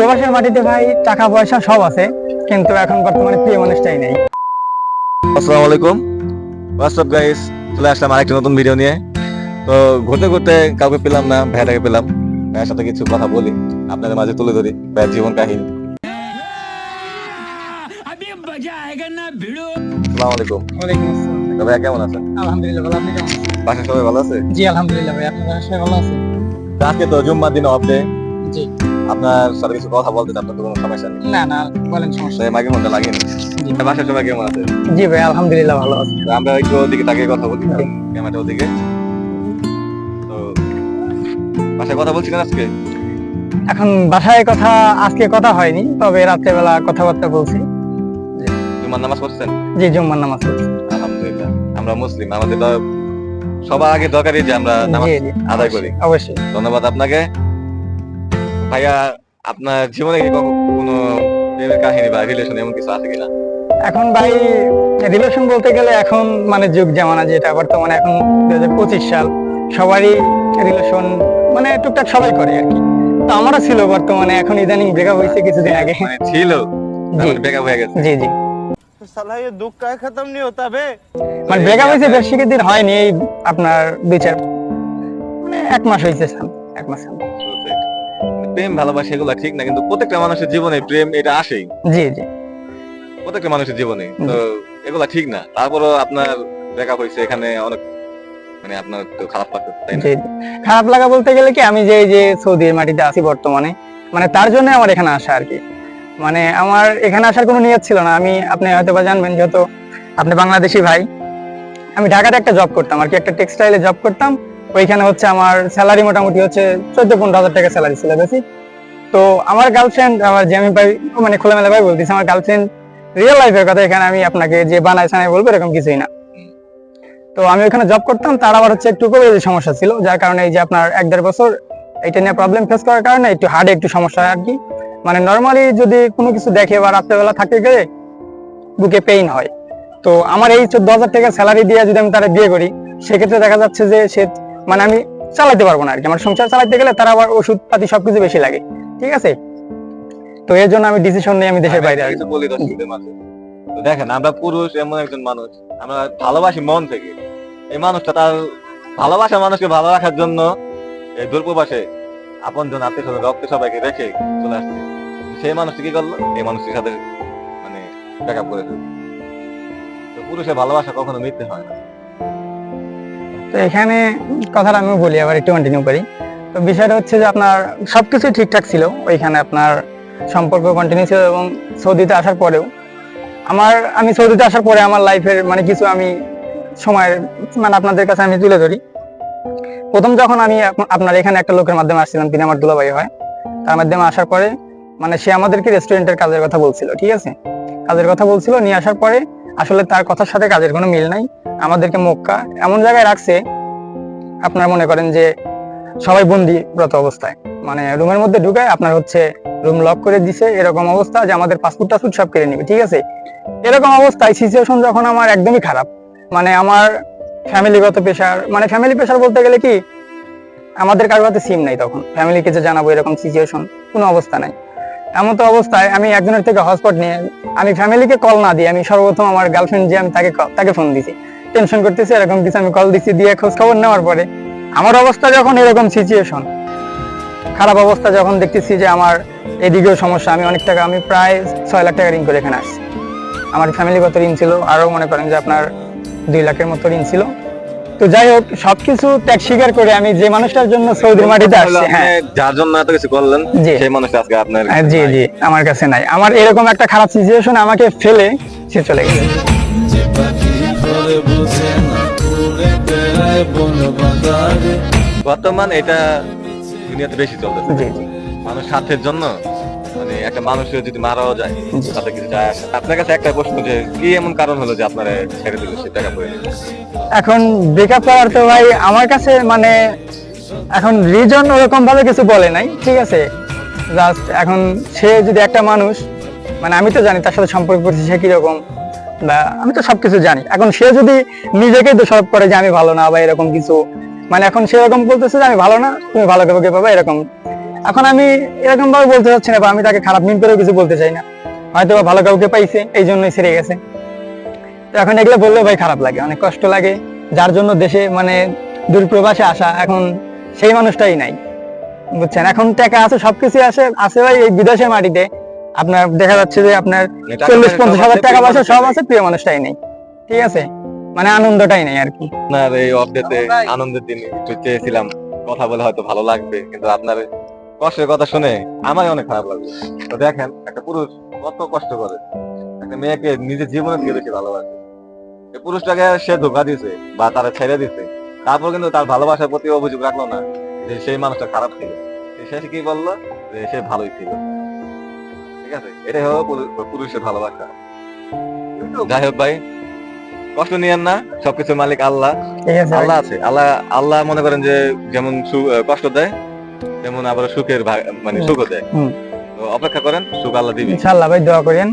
প্রবাসের মাটিতে ভাই টাকা পয়সা সব আছে কিন্তু এখন বর্তমানে প্রিয় মানুষটাই নেই। আসসালামু আলাইকুম। হোয়াটসঅ্যাপ গাইস চলে আসলাম আরেকটা নতুন ভিডিও নিয়ে। তো ঘুরতে ঘুরতে কাউকে পেলাম না ভাইটাকে পেলাম। ভাইয়ের সাথে কিছু কথা বলি আপনাদের মাঝে তুলে ধরি ভাইয়ের জীবন কাহিনী। আসসালামু আলাইকুম। ওয়ালাইকুম আসসালাম। তো ভাইয়া কেমন আছেন? আলহামদুলিল্লাহ ভালো আপনি কেমন আছেন? বাসায় সবাই ভালো আছে? জি আলহামদুলিল্লাহ ভাই আপনার সবাই ভালো আছে আজকে তো জুম্মার দিন অফ ডে জি। আপনার সাথে কিছু কথা বলতে আপনার তো কোনো সমস্যা নেই? না না বলেন সমস্যা মাইকে ফোনটা সবাই কেমন আছে? জি ভাই আলহামদুলিল্লাহ ভালো আছে। আমরা একটু ওদিকে তাকিয়ে কথা বলি ক্যামেরাটা ওদিকে। তো বাসায় কথা বলছিলেন আজকে? এখন বাসায় কথা আজকে কথা হয়নি তবে রাত্রেবেলা কথাবার্তা বলছি। জুম্মার নামাজ পড়ছেন? জি জুম্মার নামাজ পড়ছি। আলহামদুলিল্লাহ আমরা মুসলিম আমাদের সবার আগে দরকারি যে আমরা নামাজ আদায় করি। অবশ্যই। ধন্যবাদ আপনাকে। ভাইয়া আপনার জীবনে কি কখনো কোনো প্রেমের কাহিনী বা রিলেশন এমন কিছু আছে কিনা এখন ভাই রিলেশন বলতে গেলে এখন মানে যুগ জামানা যেটা বর্তমানে এখন দুই হাজার পঁচিশ সাল সবারই রিলেশন মানে টুকটাক সবাই করে আর কি তো আমারও ছিল বর্তমানে এখন ইদানিং ব্রেকআপ হয়েছে কিছুদিন আগে মানে ছিল জি ব্রেকআপ হয়ে গেছে জি জি साला ये दुख का खत्म नहीं होता बे মানে ব্রেকআপ হয়েছে বেশি দিন হয়নি এই আপনার দুই চার মানে এক মাস হয়েছে সাম- এক মাস সাম। প্রেম ভালোবাসা এগুলো ঠিক না কিন্তু প্রত্যেকটা মানুষের জীবনে প্রেম এটা আসেই। জি জি। প্রত্যেকটা মানুষের জীবনে। তো এগুলা ঠিক না। তারপরও আপনার ব্রেকআপ হয়েছে এখানে অনেক মানে আপনার তো খারাপ লাগছে তাই না? জি জি। খারাপ লাগা বলতে গেলে কি আমি যে যে সৌদির মাটিতে আছি বর্তমানে মানে তার জন্য আমার এখানে আসা আর কি। মানে আমার এখানে আসার কোনো নিয়ত ছিল না। আমি আপনি হয়তো বা জানবেন যেহেতু আপনি বাংলাদেশি ভাই আমি ঢাকাতে একটা জব করতাম আর কি একটা টেক্সটাইলে জব করতাম। ওইখানে হচ্ছে আমার স্যালারি মোটামুটি হচ্ছে চোদ্দ পনেরো হাজার টাকা স্যালারি ছিল বেশি। তো আমার গার্লফ্রেন্ড আমার যে আমি ভাই মানে খোলামেলা ভাই বলতেছি, আমার গার্লফ্রেন্ড রিয়েল লাইফের কথা এখানে আমি আপনাকে যে বানাই সানাই বলব, এরকম কিছুই না। তো আমি ওখানে জব করতাম, তার আবার হচ্ছে একটু কবিরাজি সমস্যা ছিল, যার কারণে এই যে আপনার এক দেড় বছর এটা নিয়ে প্রবলেম ফেস করার কারণে একটু হার্ডে একটু সমস্যা হয় আর কি। মানে নর্মালি যদি কোনো কিছু দেখে বা রাত্রেবেলা থাকতে গেলে বুকে পেইন হয়। তো আমার এই চোদ্দ হাজার টাকা স্যালারি দিয়ে যদি আমি তারা বিয়ে করি, সেক্ষেত্রে দেখা যাচ্ছে যে সে মানে আমি চালাতে পারব না আর কি। আমার সংসার চালাতে গেলে তার আবার ওষুধ পাতি সবকিছু বেশি লাগে। ঠিক আছে? তো এর জন্য আমি ডিসিশন নিয়ে আমি দেশের বাইরে আমি বলি দর্শকদের মাঝে। তো দেখেন আমরা পুরুষ এমন একজন মানুষ। আমরা ভালোবাসি মন থেকে। এই মানুষটা তার ভালোবাসা মানুষকে ভালো রাখার জন্য এই দূরপ্রবাসে আপন জন আত্মীয় স্বজন রক্ত সবাইকে রেখে চলে আসছে। সেই মানুষটি কি করল? এই মানুষটির সাথে মানে ব্যাকআপ করে দিল। তো পুরুষের ভালোবাসা কখনো মিথ্যে হয় না। তো এখানে কথাটা আমি বলি, আবার একটু কন্টিনিউ করি। তো বিষয়টা হচ্ছে যে আপনার সবকিছু ঠিকঠাক ছিল, ওইখানে আপনার সম্পর্ক কন্টিনিউ ছিল এবং সৌদিতে আসার পরেও। আমার, আমি সৌদিতে আসার পরে আমার লাইফের মানে কিছু আমি সময়ের মানে আপনাদের কাছে আমি তুলে ধরি। প্রথম যখন আমি আপনার এখানে একটা লোকের মাধ্যমে আসছিলাম, তিনি আমার দুলাভাই হয়। তার মাধ্যমে আসার পরে মানে সে আমাদেরকে রেস্টুরেন্টের কাজের কথা বলছিল, ঠিক আছে? কাজের কথা বলছিল, নিয়ে আসার পরে আসলে তার কথার সাথে কাজের কোনো মিল নাই। আমাদেরকে মক্কা এমন জায়গায় রাখছে, আপনার মনে করেন যে সবাই বন্দিরত অবস্থায়। মানে রুমের মধ্যে ঢুকে আপনার হচ্ছে রুম লক করে দিছে, এরকম অবস্থা যে আমাদের পাসপোর্ট টাসপোর্ট সব কেড়ে নিবে, ঠিক আছে? এরকম অবস্থায় সিচুয়েশন যখন আমার একদমই খারাপ। মানে আমার ফ্যামিলিগত প্রেশার মানে ফ্যামিলি প্রেশার বলতে গেলে কি, আমাদের কারোর হাতে সিম নাই তখন। ফ্যামিলিকে যে জানাব এরকম সিচুয়েশন কোনো অবস্থা নাই। এমন তো অবস্থায় আমি একজনের থেকে হটস্পট নিয়ে আমি ফ্যামিলিকে কল না দিয়ে আমি সর্বপ্রথম আমার গার্লফ্রেন্ড যে আমি তাকে তাকে ফোন দিছি। টেনশন করতেছি, এরকম কিছু আমি কল দিছি, দিয়ে খোঁজ খবর নেওয়ার পরে আমার অবস্থা যখন এরকম সিচুয়েশন খারাপ অবস্থা যখন দেখতেছি যে আমার এদিকেও সমস্যা, আমি অনেক টাকা, আমি প্রায় ছয় লাখ টাকা ঋণ করে এখানে আসছি। আমার ফ্যামিলিগত ঋণ ছিল আরও মনে করেন যে আপনার দুই লাখের মতো ঋণ ছিল। তো যাই হোক সবকিছু ত্যাগ স্বীকার করে আমি যে মানুষটার জন্য সৌদির মাটিতে আসছি হ্যাঁ। যার জন্য এত কিছু করলেন সেই মানুষটা আজকে আপনার হ্যাঁ, জি জি আমার কাছে নাই। আমার এরকম একটা খারাপ সিচুয়েশন আমাকে ফেলে সে চলে বাজারে বর্তমান এটা দুনিয়াতে বেশি চলতেছে। মানুষ স্বার্থের জন্য মানে একটা মানুষের যদি মারাও যায় তাতে কিছু যায় আসে আপনার কাছে একটা প্রশ্ন যে কি এমন কারণ হলো যে আপনারা ছেড়ে দিল সে টাকা পড়ে এখন ব্রেকআপ করার তো ভাই আমার কাছে মানে এখন রিজন ওরকম ভাবে কিছু বলে নাই ঠিক আছে? জাস্ট এখন সে যদি একটা মানুষ মানে আমি তো জানি তার সাথে সম্পর্ক করছি সে কীরকম বা আমি তো সবকিছু জানি। এখন সে যদি নিজেকে দোষারোপ করে যে আমি ভালো না বা এরকম কিছু মানে এখন সে এরকম বলতেছে যে আমি ভালো না তুমি ভালো কাউকে পাবে এরকম এখন আমি এরকম ভাবে বলতে চাচ্ছি না বা আমি তাকে খারাপ মিন করেও কিছু বলতে চাই না। হয়তো বা ভালো কাউকে পাইছে এই জন্যই ছেড়ে গেছে। তো এখন এগুলো বললেও ভাই খারাপ লাগে অনেক কষ্ট লাগে। যার জন্য দেশে মানে দূরপ্রবাসে আসা এখন সেই মানুষটাই নাই বুঝছেন? এখন টাকা আছে সবকিছু আছে আছে ভাই এই বিদেশের মাটিতে। আপনার দেখা যাচ্ছে যে আপনার মানে চল্লিশ পঞ্চাশ হাজার আছে, টাকা পয়সা সব আছে প্রিয় মানুষটাই নেই। ঠিক আছে? মানে আনন্দটাই নেই আর কি। আপনার এই অপডেটে আনন্দের দিন একটু চেয়েছিলাম কথা বলে হয়তো ভালো লাগবে কিন্তু আপনার কষ্টের কথা শুনে আমারই অনেক খারাপ লাগল। তো দেখেন একটা পুরুষ কত কষ্ট করে। একটা মেয়েকে নিজের জীবনের থেকে বেশি ভালোবাসে। এই পুরুষটাকে সে ধোকা দিছে বা তারা ছেড়ে দিছে। তারপর কিন্তু তার ভালোবাসার প্রতি অভিযোগ রাখল না যে সেই মানুষটা খারাপ ছিল। সে কি বলল যে সে ভালোই ছিল। ঠিক আছে? এটাই হলো পুরু- পুরুষের ভালোবাসা। যাই হোক ভাই কষ্ট নিয়েন না। সবকিছুর মালিক আল্লাহ। আল্লাহ আছে। আল্লাহ আল্লাহ মনে করেন যে যেমন কষ্ট দেয় তেমন আবার সুখের ভাগ- মানে সুখ সুখও দেয়। তো অপেক্ষা করেন সুখ আল্লাহ দিবি ইনশাআল্লাহ ভাই দোয়া করেন।